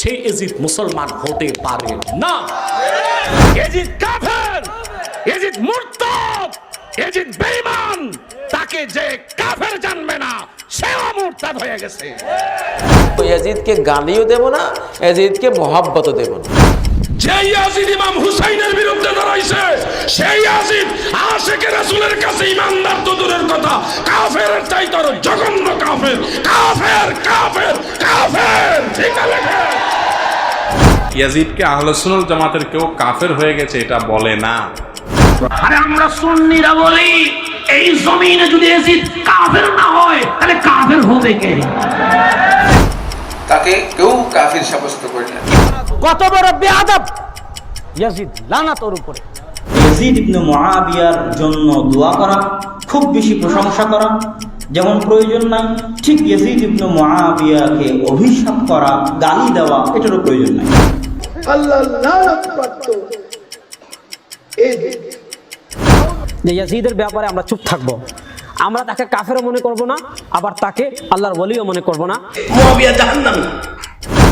সেই এজিদ মুসলমান হতে পারে না। এজিদ কাফের এজিদ মুরতাদ এজিদ বেঈমান তাকে যে কাফের জানবে না সেও মুরতাদ হয়ে গেছে। তো ইয়াজিদকে গালিও দেব না ইয়াজিদকে মহাব্বতও দেব না। যে ইয়াজিদ ইমাম হুসাইনের বিরুদ্ধে দাঁড়াইছে সেই ইয়াজিদ আশেকে রাসূলের কাছে ইমানদার তো দূরের কথা। কাফের চাইতে আরও জঘন্য কাফের কাফের কাফের কাফের ঠিক আছে? ইয়াজিদকে আহলসুনুল জামাতের কেউ কাফের হয়ে গেছে এটা বলে না। আরে আমরা সুন্নিরা বলি এই জমিনে যদি এসিড কাফের না হয় তাহলে কাফের হবে কে? তাকে কেউ কাফির সাব্যস্ত করে না। কত বড় বেয়াদব ইয়াজিদ লানা তোর উপরে। ইয়াজিদ ইবনে মুআবিয়ার জন্য দোয়া করা খুব বেশি প্রশংসা করা যেমন প্রয়োজন নাই ঠিক ইয়াজিদ ইবনে মুআবিয়াকে অভিশাপ করা গালি দেওয়া এটারও প্রয়োজন নাই। যে ইয়াজিদের ব্যাপারে আমরা চুপ থাকব। আমরা তাকে কাফেরও মনে করব না আবার তাকে আল্লাহর বলিও মনে করব না।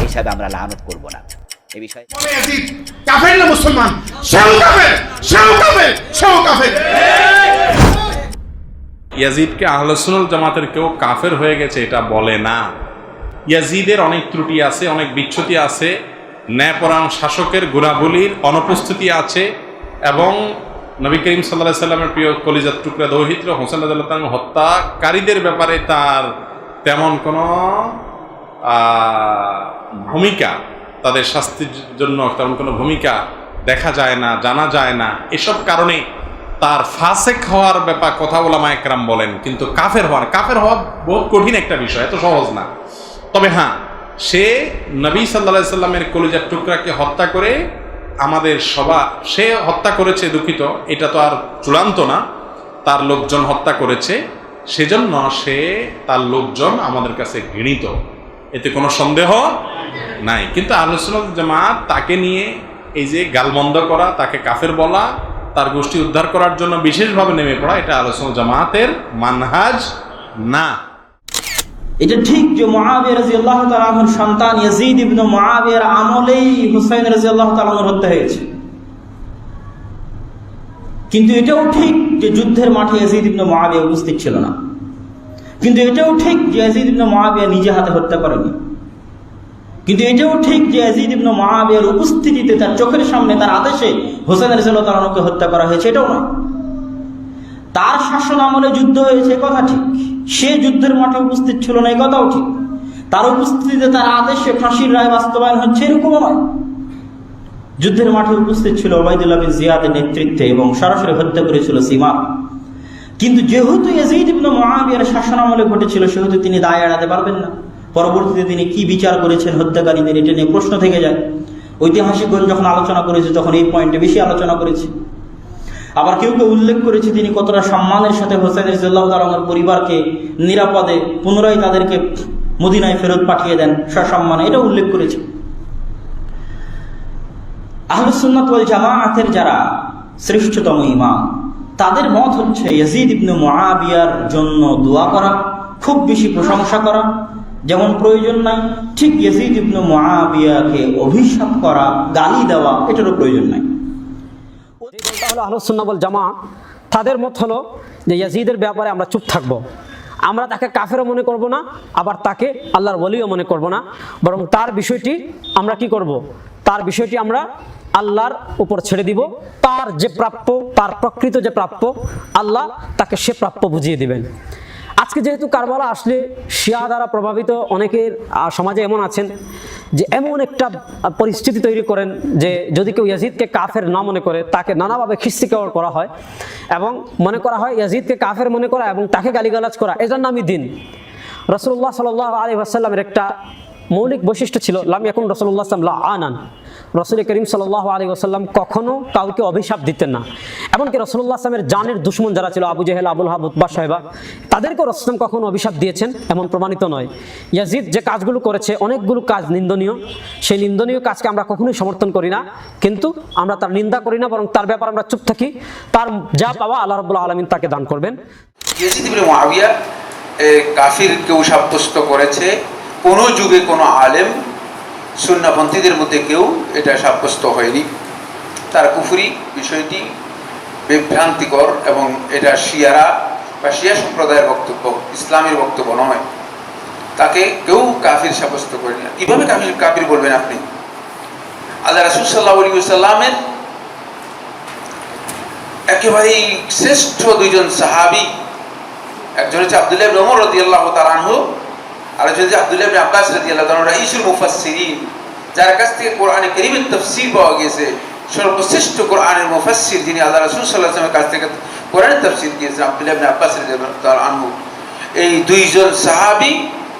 হিসাবে আমরা লানত করব না। এ বিষয়ে কাফের না মুসলমান? সেও কাফের সেও কাফের সেও কাফের। ইয়াজিদকে আহলসুনুল জামাতের কেউ কাফের হয়ে গেছে এটা বলে না। ইয়াজিদের অনেক ত্রুটি আছে অনেক বিচ্ছুতি আছে। ন্যায়পরায়ণ শাসকের গুণাবলীর অনুপস্থিতি আছে এবং নবী করিম সাল্লাহ সাল্লামের প্রিয় কলিজার টুকরা দৌহিত্র, হোসেন রাজু হত্যাকারীদের ব্যাপারে তার তেমন কোনো ভূমিকা, তাদের শাস্তির জন্য তেমন কোনো ভূমিকা দেখা যায় না, জানা যায় না। এসব কারণে তার ফাসেক হওয়ার ব্যাপার কথা ওলামা একরাম বলেন, কিন্তু কাফের হওয়ার, কাফের হওয়া বহুত কঠিন একটা বিষয়, এত সহজ না। তবে হ্যাঁ সে নবী সাল্লা সাল্লামের কলিজার টুকরাকে হত্যা করে আমাদের সবা সে হত্যা করেছে দুঃখিত, এটা তো আর চূড়ান্ত না। তার লোকজন হত্যা করেছে। সেজন্য সে তার লোকজন আমাদের কাছে ঘৃণিত। এতে কোনো সন্দেহ নাই। কিন্তু আলোচনা জামাত তাকে নিয়ে এই যে গালবন্ধ করা, তাকে কাফের বলা, তার গোষ্ঠী উদ্ধার করার জন্য বিশেষভাবে নেমে পড়া, এটা আলোচনা জামাতের মানহাজ না। এটা ঠিক যে মুআবিয়া রাদিয়াল্লাহু তাআলা আনহুর সন্তান ইয়াজিদ ইবনে মুআবিয়ার আমলেই হুসাইন রাদিয়াল্লাহু আল্লাহ আনহুর হত্যা হয়েছে। কিন্তু এটাও ঠিক যে যুদ্ধের মাঠে ইয়াজিদ ইবনে মুআবিয়া উপস্থিত ছিল না। কিন্তু এটাও ঠিক যে ইয়াজিদ ইবনে মুআবিয়া নিজে হাতে হত্যা করেনি। কিন্তু এটাও ঠিক যে ইয়াজিদ ইবনে মুআবিয়ার উপস্থিতিতে তার চোখের সামনে তার আদেশে হোসেন তাআলা আনহুকে হত্যা করা হয়েছে, এটাও নয়। তার শাসন আমলে যুদ্ধ হয়েছে কথা ঠিক। সে যুদ্ধের মাঠে উপস্থিত ছিল না এ কথাও ঠিক। তার উপস্থিতিতে তার আদেশে ফাঁসির রায় বাস্তবায়ন হচ্ছে, এরকমও নয়। যুদ্ধের মাঠে উপস্থিত ছিল ওবায়দুল্লাহ বিন জিয়াদের নেতৃত্বে এবং সরাসরি হত্যা করেছিল সীমা। কিন্তু যেহেতু ইয়াজিদ ইবনে মুআবিয়ার শাসন আমলে ঘটেছিল, সেহেতু তিনি দায় এড়াতে পারবেন না। পরবর্তীতে তিনি কি বিচার করেছেন হত্যাকারীদের, এটা নিয়ে প্রশ্ন থেকে যায়। ঐতিহাসিকগণ যখন আলোচনা করেছে, তখন এই পয়েন্টে বেশি আলোচনা করেছে। আবার কেউ কেউ উল্লেখ করেছে তিনি কতটা সম্মানের সাথে হোসেন ইজাল্লাহ তালামের পরিবারকে নিরাপদে পুনরায় তাদেরকে মদিনায় ফেরত পাঠিয়ে দেন সসম্মানে, এটা উল্লেখ করেছে। আহলুসুন্নাত ওয়াল জামাআতের যারা শ্রেষ্ঠতম ইমাম, তাদের মত হচ্ছে ইয়াজিদ ইবনে মুআবিয়ার জন্য দোয়া করা, খুব বেশি প্রশংসা করা, যেমন প্রয়োজন নাই, ঠিক ইয়াজিদ ইবনে মুআবিয়াকে অভিশাপ করা, গালি দেওয়া, এটারও প্রয়োজন নাই। দলটা হলো আহলু সুন্নাবল জামা তাদের মত হলো যে ইয়াজিদের ব্যাপারে আমরা চুপ থাকব। আমরা তাকে কাফেরও মনে করব না, আবার তাকে আল্লাহর বলিও মনে করব না। বরং তার বিষয়টি আমরা কি করব? তার বিষয়টি আমরা আল্লাহর উপর ছেড়ে দিব। তার যে প্রাপ্য, তার প্রকৃত যে প্রাপ্য, আল্লাহ তাকে সে প্রাপ্য বুঝিয়ে দিবেন। আজকে যেহেতু কারবালা আসলে শিয়া দ্বারা প্রভাবিত, অনেকের সমাজে এমন আছেন যে এমন একটা পরিস্থিতি তৈরি করেন যে যদি কেউ ইয়াজিদকে কাফের না মনে করে, তাকে নানাভাবে খিস্তিকরণ করা হয় এবং মনে করা হয় ইয়াজিদকে কাফের মনে করা এবং তাকে গালিগালাজ করা, এটার নামই দিন। রসুল্লাহ সাল আলী আসাল্লামের একটা মৌলিক বৈশিষ্ট্য ছিল, লাম এখন রসুল্লাহ সাল্লাম আনান রসুল করিম সাল্লাহ আলী আসাল্লাম কখনো কাউকে অভিশাপ দিতেন না। এমনকি রসুল্লাহ আসলামের জানের দুশ্মন যারা ছিল Abu Jahl Abu Lahab Utba Shaiba তাদেরকেও রসলাম কখনো অভিশাপ দিয়েছেন এমন প্রমাণিত নয়। ইয়াজিদ যে কাজগুলো করেছে অনেকগুলো কাজ নিন্দনীয়। সেই নিন্দনীয় কাজকে আমরা কখনোই সমর্থন করি না। কিন্তু আমরা তার নিন্দা করি না বরং তার ব্যাপারে আমরা চুপ থাকি। তার যা পাওয়া আল্লাহ রবুল্লাহ আলমিন তাকে দান করবেন। ইয়াজিদ ইবনে মুআবিয়া এ, কাফির কেউ সাব্যস্ত করেছে কোনো যুগে কোনো আলেম সুন্নাপন্থীদের মধ্যে কেউ এটা সাব্যস্ত হয়নি। তার কুফুরি বিষয়টি বিভ্রান্তিকর এবং এটা শিয়ারা বা শিয়া সম্প্রদায়ের বক্তব্য, ইসলামের বক্তব্য নয়। তাকে কেউ কাফির সাব্যস্ত করেনি না। কীভাবে কাফির কাফির বলবেন আপনি? আল্লাহ রাসুল সাল্লাহ সাল্লামের একেবারেই শ্রেষ্ঠ দুইজন সাহাবি, একজন হচ্ছে আব্দুল্লাহ ইবনে ওমর রাদিয়াল্লাহু তাআলা আনহু আর হচ্ছে আব্দুল্লাহ আব্বাস রাদিয়াল্লাহু তাআলা রাইসুল মুফাসসিরিন, যার কাছ থেকে কোরআনে কারীমের তাফসীর পাওয়া গিয়েছে, সর্বশ্রেষ্ঠ কোরআনের মুফাসসির যিনি আল্লাহ রাসূল ওয়াসাল্লামের কাছ থেকে কোরআনের তাফসীর দিয়েছেন আব্দুল্লাহ আব্বাস তাআলা আনহু। এই দুইজন সাহাবী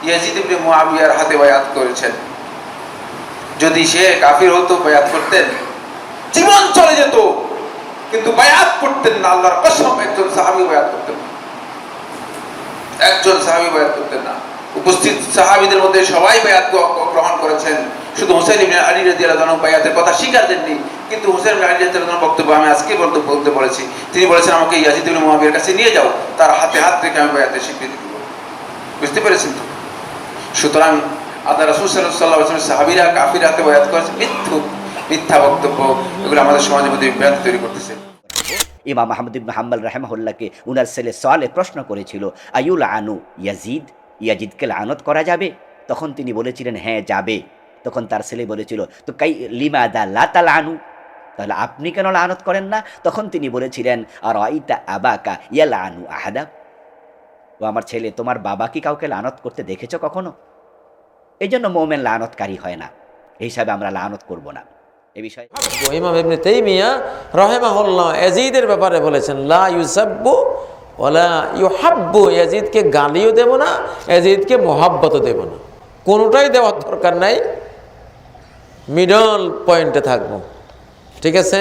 ইয়াজিদ ইবনে মুআবিয়ার হাতে বায়াত করেছেন। যদি সে কাফির হতো, বায়াত করতেন, জীবন চলে যেত, কিন্তু বায়াত করতেন না, আল্লাহর কসম, একজন সাহাবী বায়াত করতেন একজন সাহাবী বায়াত করতেন না। উপস্থিত সাহাবীদের মধ্যে সবাই বায়াত গ্রহণ করেছেন। শুধু হোসেন ইবনে আলী রাদিয়াল্লাহু তাআলা বায়াতের কথা স্বীকার দেননি, কিন্তু হোসেন আলী রাদিয়াল্লাহু তাআলার বক্তব্য আমি আজকে বলতে বলতে বলেছি। তিনি বলেছেন, আমাকে ইয়াজিদ ইবনে মুআবিয়ার কাছে নিয়ে যাও, তার হাতে হাত রেখে আমি বায়াতের স্বীকৃতি দেব। বুঝতে পেরেছেন তো? সুতরাং আল্লাহ রাসূল আলাইহি ওয়াসাল্লাম কাফির হাতে বায়াত করেছে মিথ্যু মিথ্যা বক্তব্য এগুলো আমাদের সমাজের মধ্যে বিভ্রান্তি তৈরি করতেছে। ইমাম আহমদ ইবনে হাম্বল রাহেমাহুল্লাহকে উনার ছেলে সলে প্রশ্ন করেছিল আয়ুল আনু ইয়াজিদ? ইয়াজিদকে লানত করা যাবে? তখন তিনি বলেছিলেন হ্যাঁ যাবে। তখন তার ছেলে বলেছিল, তো কাই, লিমাদা লাতাল আনু তাহলে আপনি কেন লানত করেন না? তখন তিনি বলেছিলেন আর আইতা আবাকা ইয়া লানু আহাদা? ও আমার ছেলে, তোমার বাবা কি কাউকে লানত করতে দেখেছ কখনো? এই জন্য মোমেন লানতকারী হয় না। এই হিসাবে আমরা লানত করব না। এ বিষয়ে তাইমিয়া রহেমাহুল্লাহ এজিদের ব্যাপারে বলেছেন, লা ইউসাব্বু ওলা ইউহাব্বু এজিদকে গালিও দেব না এজিদকে মহাব্বতও দেব না। কোনোটাই দেওয়ার দরকার নাই। মিডল পয়েন্টে থাকব। ঠিক আছে?